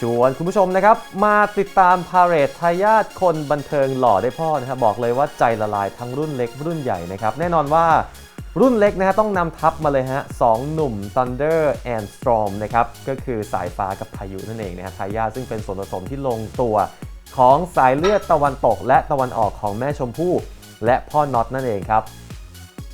ชวนคุณผู้ชมนะครับ มาติดตามพาเรดทายาทคนบันเทิงหล่อได้พ่อนะครับบอกเลยว่าใจละลายทั้งรุ่นเล็กรุ่นใหญ่นะครับ แน่นอนว่ารุ่นเล็กนะฮะต้องนำทัพมาเลยฮะสองหนุ่ม Thunder and Storm นะครับก็คือสายฟ้ากับพายุนั่นเองนะฮะทายาทซึ่งเป็นส่วนผสมที่ลงตัวของสายเลือดตะวันตก และตะวันออกของแม่ชมพู่และพ่อน็อตนั่นเองครับ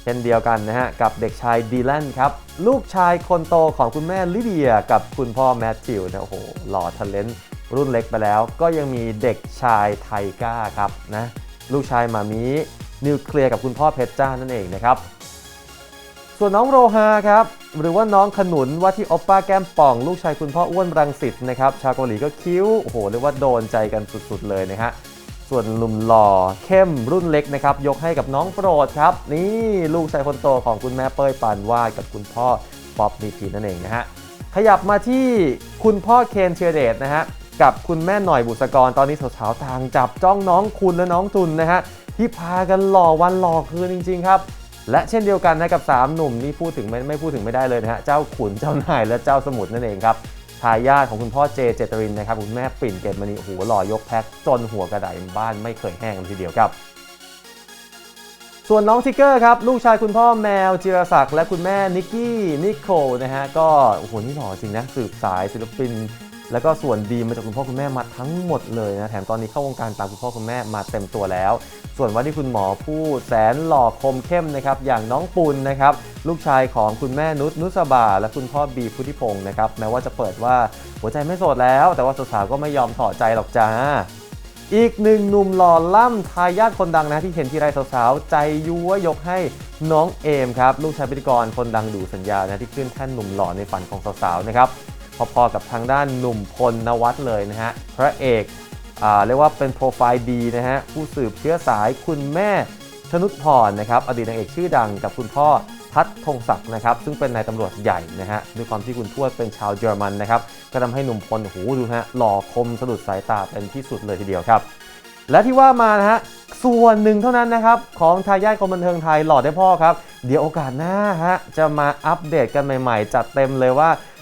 เช่นเดียวกันนะฮะ กับเด็กชายดีแลนครับ ลูกชายคนโตของคุณแม่ลิเดียกับคุณพ่อแมทธิวนะโอ้โหหล่อทะเลนรุ่นเล็กไปแล้ว ก็ยังมีเด็กชายไทก้าครับนะลูกชายมามีนิวเคลียร์กับคุณพ่อเพชรจ้านั่นเองนะครับ ส่วนน้องโรฮาครับ หรือว่าน้องขนุนว่าที่ออปป้าแก้มป่อง ลูกชายคุณพ่ออ้วนรังสิตนะครับชาวเกาหลีก็คิ้วโอ้โหเรียกว่าโดนใจกันสุดๆเลยนะฮะ ส่วนหนุ่มหล่อเข้มรุ่นเล็กนะครับ ยกให้กับน้องโปรดครับ นี่ลูกชายคนโตของคุณแม่เป้ยปานวาดกับคุณพ่อป๊อปมีพีนั่นเองนะฮะขยับมาที่คุณพ่อเคนเชียเดชนะฮะกับคุณแม่หน่อยบุษกรตอนนี้สาวๆทางจับจ้องน้องคุณและน้องจุนนะฮะที่พากันหล่อวันหล่อคืนจริง ๆ ครับ และเช่นเดียวกันนะกับ 3 หนุ่มนี่พูดถึงไม่ไม่พูดถึงไม่ได้เลยนะฮะเจ้าขุนเจ้านายและเจ้าสมุทรนั่นเองครับ ทายาทของคุณพ่อเจเจตรินนะครับคุณแม่ปิ่นเกตมณีโอ้โหหล่อยกแพ็คจนหัวกระดาษบ้านไม่เคยแห้งเลยทีเดียวครับส่วนน้องทิกเกอร์ครับ ลูกชายคุณพ่อแมวจิรศักดิ์และคุณแม่นิกกี้นิโคลนะฮะก็โอ้โหนี่หล่อจริงนะสืบสายศิลปิน แล้วก็ส่วนดีมาจากคุณพ่อคุณแม่มาทั้งหมดเลยนะแถมตอนนี้เข้าวงการตามคุณพ่อคุณแม่มาเต็มตัวแล้ว ส่วนว่าที่คุณหมอพูดแสนหล่อคมเข้มนะครับอย่างน้องปุณนะครับลูกชายของคุณแม่นุชนุสบา และคุณพ่อบีพุทธิพงศ์นะครับแม้ว่าจะเปิดว่าหัวใจไม่โสดแล้ว แต่ว่าสาวๆก็ไม่ยอมถอดใจหรอกจ้าอีกหนึ่งหนุ่มหล่อล่ำทายาทคนดังนะที่เห็นทีไรสาวๆ ใจยั่วยกให้น้องเอมครับ ลูกชายพิธีกรคนดังดูสัญญานะที่ขึ้นแท่นหนุ่มหล่อในฝันของสาวๆนะครับ พอๆกับทางด้านหนุ่มพลนวัตเลยนะฮะ พระเอกอ่าเรียกว่าเป็นโปรไฟล์ดีนะฮะ ผู้สืบเชื้อสายคุณแม่ชนุชพรนะครับอดีตนางเอกชื่อดังกับคุณพ่อพัฒธงศักดิ์นะครับ ซึ่งเป็นนายตำรวจใหญ่นะฮะด้วยความที่คุณทวดเป็นชาวเยอรมันนะครับก็ทำให้หนุ่มพลโอ้โหดูฮะหล่อคมสะดุดสายตาเป็นที่สุดเลยทีเดียวครับ และที่ว่ามานะฮะส่วนหนึ่งเท่านั้นนะครับ ของทายาทคนบันเทิงไทยหล่อได้พ่อครับ เดี๋ยวโอกาสหน้าฮะจะมาอัปเดตกันใหม่ ๆ จัดเต็มเลยว่า